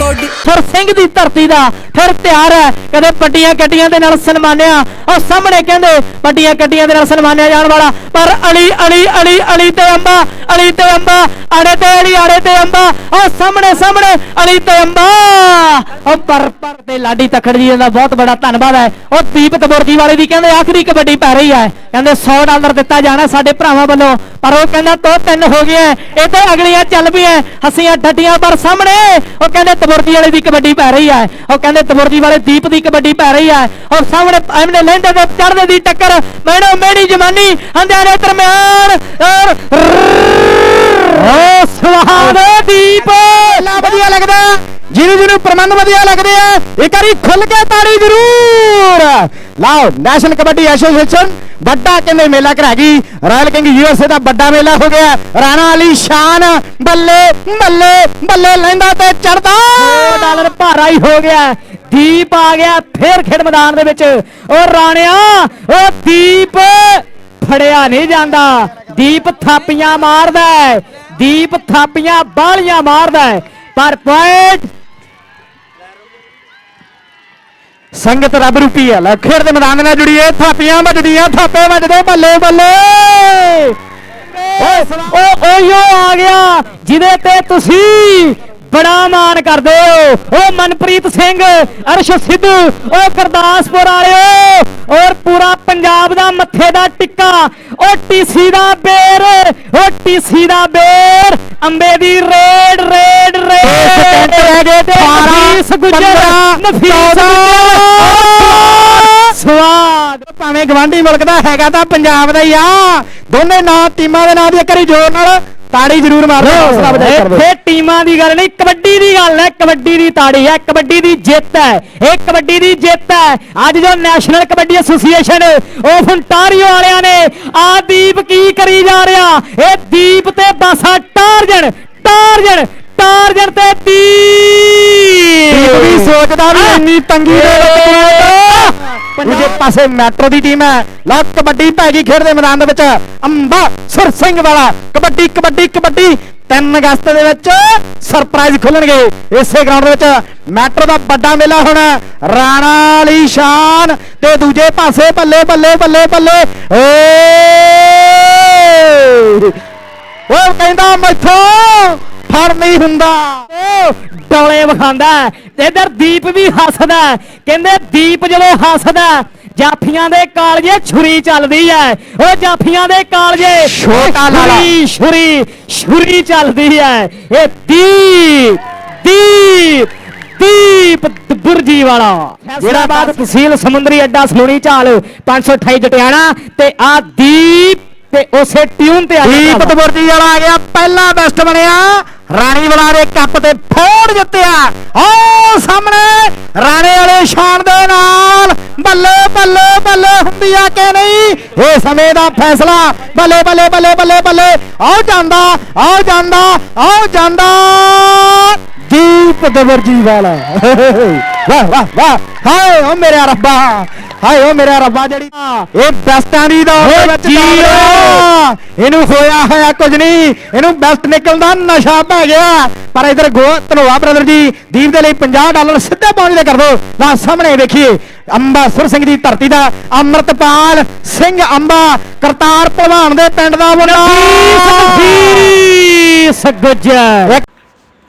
ਫਿਰ ਸਿੰਘ ਦੀ ਧਰਤੀ ਦਾ ਫਿਰ ਤਿਆਰ ਹੈ। ਕਦੇ ਵੱਡੀਆਂ ਗੱਡੀਆਂ ਦੇ ਨਾਲ ਸਨਮਾਨਿਆ। ਉਹ ਸਾਹਮਣੇ ਕਹਿੰਦੇ ਵੱਡੀਆਂ ਗੱਡੀਆਂ ਦੇ ਨਾਲ ਸਨਮਾਨਿਆ ਜਾਣ ਵਾਲਾ। ਪਰ ਅਲੀ ਅਲੀ ਅਲੀ ਅਲੀ ਤੇ ਅੰਬਾ, ਅਲੀ ਤੇ ਅੰਬਾ ਆੜੇ ਤੇ ਅਲੀ ਆੜੇ ਤੇ ਅੰਬਾ। ਉਹ ਸਾਹਮਣੇ ਸਾਹਮਣੇ ਅਲੀ ਤੇ ਅੰਬਾ। ਉਹ ਪਰ ਪਰ ਤੇ ਲਾਡੀ ਤਖੜ ਜੀ ਦਾ ਬਹੁਤ ਬੜਾ ਧੰਨਵਾਦ ਹੈ। ਉਹ ਦੀਪ ਬੁਰਜੀ ਵਾਲੇ ਦੀ ਕਹਿੰਦੇ ਆਖਰੀ ਕਬੱਡੀ ਪੈ ਰਹੀ ਹੈ। ਕਹਿੰਦੇ 100 ਡਾਲਰ ਦਿੱਤਾ ਜਾਣਾ ਸਾਡੇ ਭਰਾਵਾਂ ਵੱਲੋਂ। ਪਰ ਉਹ ਕਹਿੰਦਾ ਤੋ ਤਿੰਨ ਹੋ ਗਏ ਇਹ ਤੇ ਅਗਲੀਆਂ ਚੱਲ ਪਈਆਂ। ਹੱਸੀਆਂ ਡੱਡੀਆਂ ਪਰ ਸਾਹਮਣੇ ਉਹ ਕਹਿੰਦੇ ਤਬੁਰਜੀ ਵਾਲੇ ਦੀ ਕਬੱਡੀ ਪੈ ਰਹੀ ਹੈ। ਉਹ ਕਹਿੰਦੇ ਤਬੁਰਜੀ ਵਾਲੇ ਦੀਪ ਦੀ ਕਬੱਡੀ ਪੈ ਰਹੀ ਹੈ। ਉਹ ਸਾਹਮਣੇ ਐਮਨੇ ਲੈਂਦੇ ਤੇ ਚੜਦੇ ਦੀ ਟੱਕਰ। ਮੈਡੋ ਮੇੜੀ ਜਮਾਨੀ ਹੰਦਿਆਂ ਦੇ ਦਰਮਿਆਨ। ਔਰ ਓ ਸੁਹਾਗ ਦੀਪ। ਵਧੀਆ ਲੱਗਦਾ। ਜਿਹਨੂੰ ਜਿਹਨੂੰ ਪ੍ਰਬੰਧ ਵਧੀਆ ਲੱਗਦੇ ਆ, ਇੱਕ ਵਾਰੀ ਖੁੱਲ ਕੇ ਤਾੜੀ ਜ਼ਰੂਰ। ਲਾਓ ਨੈਸ਼ਨਲ ਕਬੱਡੀ ਐਸੋਸੀਏਸ਼ਨ ਵੱਡਾ ਕਹਿੰਦੇ ਮੇਲਾ ਕਰਾ ਗਈ। ਰਾਇਲ ਕਿੰਗ ਯੂਐਸਏ ਦਾ ਵੱਡਾ ਮੇਲਾ ਹੋ ਗਿਆ। ਰਾਣਾ ਅਲੀ ਸ਼ਾਨ, ਬੱਲੇ ਬੱਲੇ ਬੱਲੇ ਲੈਂਦਾ ਤੇ ਚੜਦਾ ਡਾਲਰ ਭਾਰਾ ਹੀ ਹੋ ਗਿਆ। ਦੀਪ ਆ ਗਿਆ ਫੇਰ ਖੇਡ ਮੈਦਾਨ ਦੇ ਵਿੱਚ। ਉਹ ਰਾਣਿਆ, ਉਹ ਦੀਪ ਫੜਿਆ ਨਹੀਂ ਜਾਂਦਾ। ਦੀਪ ਥਾਪੀਆਂ ਮਾਰਦਾ ਦੀਪ ਥਾਪੀਆਂ ਬਾਲੀਆਂ ਮਾਰਦਾ ਪਰ ਪੁਆਇੰਟ ਸੰਗਤ ਰੱਬ ਰੂਪੀ ਹੈ ਲੈ ਖੇਡ ਦੇ ਮੈਦਾਨ ਨਾਲ ਜੁੜੀਏ। ਥਾਪੀਆਂ ਵੱਜਦੀਆਂ ਥਾਪੇ ਵੱਜਦੇ ਬੱਲੇ ਬੱਲੇ। ਓਏ ਓਯੋ ਆ ਗਿਆ ਜਿਹਦੇ ਤੇ ਤੁਸੀਂ ਬੜਾ ਮਾਣ ਕਰਦੇ ਹੋ। ਉਹ ਮਨਪ੍ਰੀਤ ਸਿੰਘ ਅਰਸ਼ ਸਿੱਧੂ ਉਹ ਗੁਰਦਾਸਪੁਰ ਵਾਲਿਓ ਔਰ ਪੂਰਾ ਪੰਜਾਬ ਦਾ ਮੱਥੇ ਦਾ ਟਿੱਕਾ। ਉਹ ਟੀਸੀ ਦਾ ਬੇਰ ਉਹ ਟੀਸੀ ਦਾ ਬੇਰ ਅੰਬੇ ਦੀ ਰੇਡ ਰੇਡ ਰੇਡ। ਸਕਿੰਟ ਰਹਿ ਗਏ ਤੇ ਨਫੀਸ ਗੁੱਜਰ 15, ਨਫੀਸ ਭਾਵੇਂ ਗਵਾਂਢੀ ਮੁਲਕ ਦਾ ਹੈਗਾ ਤਾਂ ਪੰਜਾਬ ਦਾ ਹੀ ਆ। ਦੋਨੇ ਨਾਂ ਟੀਮਾਂ ਦੇ ਨਾਂ ਦੀ ਇੱਕ ਵਾਰੀ ਜ਼ੋਰ ਨਾਲ ਤਾੜੀ ਜ਼ਰੂਰ ਮਾਰ। ਦਿਓ ਹੌਸਲਾ ਵਧਾਈ ਕਰ। ਦਿਓ ਇੱਥੇ ਟੀਮਾਂ ਦੀ ਗੱਲ ਨਹੀਂ ਕਬੱਡੀ ਦੀ ਗੱਲ ਹੈ। ਕਬੱਡੀ ਦੀ ਤਾੜੀ ਹੈ ਕਬੱਡੀ ਦੀ ਜਿੱਤ ਹੈ। ਇਹ ਕਬੱਡੀ ਦੀ ਜਿੱਤ ਹੈ। ਅੱਜ ਜੋ national kabaddi association of ontario ਵਾਲਿਆਂ ਨੇ ਆ ਦੀਪ ਕੀ ਕਰੀ ਜਾ ਰਿਹਾ? ਇਹ ਦੀਪ ਤੇ ਬਾਸਾ ਟਾਰਜਨ ਟਾਰਜਨ ਟਾਰਜਨ ਤੇ ਦੀਪ। ਦੀਪ ਵੀ ਸੋਚਦਾ ਵੀ ਇੰਨੀ ਤੰਗੀ ਦੇ ਵਿੱਚ ਦੂਜੇ ਪਾਸੇ ਮੈਟਰੋ ਦੀ ਟੀਮ ਹੈ। ਲਓ, ਕਬੱਡੀ ਪੈ ਗਈ ਖੇਡ ਦੇ ਮੈਦਾਨ ਦੇ ਵਿੱਚ। ਅੰਬਾ ਸੁਰ ਸਿੰਘ ਵਾਲਾ। ਕਬੱਡੀ ਕਬੱਡੀ ਕਬੱਡੀ। 3 ਅਗਸਤ ਦੇ ਵਿੱਚ ਸਰਪ੍ਰਾਈਜ਼ ਖੁੱਲਣਗੇ ਇਸੇ ਗਰਾਊਂਡ ਦੇ ਵਿੱਚ। ਮੈਟਰੋ ਦਾ ਵੱਡਾ ਮੇਲਾ ਹੋਣਾ ਰਾਣਾ ਅਲੀ ਸ਼ਾਨ ਤੇ ਦੂਜੇ ਪਾਸੇ ਬੱਲੇ ਬੱਲੇ ਬੱਲੇ ਬੱਲੇ। ਏ! ਉਹ ਕਹਿੰਦਾ ਮੈਥੋਂ ਫੜ ਨਹੀਂ ਹੁੰਦਾ। ਉਹ ਡੋਲੇ ਵਿਖਾਉਂਦਾ ਤੇ ਇਧਰ ਦੀਪ ਵੀ ਹੱਸਦਾ। ਕਹਿੰਦੇ ਦੀਪ ਜਦੋਂ ਹੱਸਦਾ ਜਾਫੀਆਂ ਦੇ ਕਾਲਜੇ ਛੁਰੀ ਚੱਲਦੀ ਹੈ ਉਹ ਜਾਫੀਆਂ ਦੇ ਕਾਲਜੇ ਛੋਟਾ ਲਾਲਾ। ਛੁਰੀ ਛੁਰੀ ਛੁਰੀ ਚੱਲਦੀ ਹੈ ਇਹ ਦੀਪ ਦੀਪ ਦੀਪ ਬੁਰਜੀ ਵਾਲਾ ਜਿਹੜਾ ਬਾਦ ਤਹਿਸੀਲ ਸਮੁੰਦਰੀ ਅੱਡਾ ਸਲੂਣੀ ਝਾਲ 528 ਜਟਿਆਣਾ ਤੇ ਆ ਦੀਪ ਤੇ ਉਸੇ ਟਿਊਨ ਤੇ ਆ ਦੀਪ ਜਾਂਦਾ ਵਾ। ਤਬੁਰਜੀ ਵਾਲਾ ਆ ਗਿਆ ਪਹਿਲਾ ਬੈਸਟ ਬਣਿਆ। ਰਾਣੀ ਵਾਲਾ ਦੇ ਕੱਪ ਤੇ ਫੋੜ ਜਿੱਤਿਆ। ਓ ਸਾਹਮਣੇ ਰਾਣੇ ਵਾਲੇ ਸ਼ਾਨ ਦੇ ਨਾਲ। ਬੱਲੇ ਬੱਲੇ ਬੱਲੇ ਹੁੰਦੀ ਆ ਕਿ ਨਹੀਂ? ਇਹ ਸਮੇਂ ਦਾ ਫੈਸਲਾ। ਬੱਲੇ ਬੱਲੇ ਬੱਲੇ ਬੱਲੇ ਬੱਲੇ। ਆਓ ਜਾਂਦਾ ਆਓ ਜਾਂਦਾ ਆਓ ਜਾਂਦਾ। ਦੀਪ ਤਬੁਰਜੀ ਵਾਲਾ। ਵਾਹ ਵਾਹ ਵਾਹ। ਹਾਏ ਓ ਮੇਰੇ ਰੱਬਾ ਹਾਏ ਓ ਮੇਰੇ ਰੱਬਾ ਜਿਹੜੀ ਇਹ ਬੈਸਟਾਂ ਦੀ ਦੌੜ ਦੇ ਵਿੱਚ ਓ ਚੱਲ ਰਿਹਾ। ਇਹਨੂੰ ਹੋਇਆ ਹੋਇਆ ਕੁਝ ਨਹੀਂ ਇਹਨੂੰ ਬੈਸਟ ਨਿਕਲਣ ਦਾ ਨਸ਼ਾ ਪੈ ਗਿਆ। ਪਰ ਇਧਰ ਗੋ ਧਨੋਆ ਬ੍ਰਦਰ ਜੀ ਦੀਪ ਦੇ ਲਈ 50 ਡਾਲਰ ਸਿੱਧੇ ਪਹੁੰਚਦੇ ਕਰ ਦੋ। ਨਾ ਸਾਹਮਣੇ ਵੇਖੀਏ ਅੰਬਾ ਸੁਰ ਸਿੰਘ ਦੀ ਧਰਤੀ ਦਾ ਅਮਰਤਪਾਲ ਸਿੰਘ ਅੰਬਾ ਕਰਤਾਰ ਭਲਵਾਨ ਦੇ ਪਿੰਡ ਦਾ ਮੁੰਡਾ।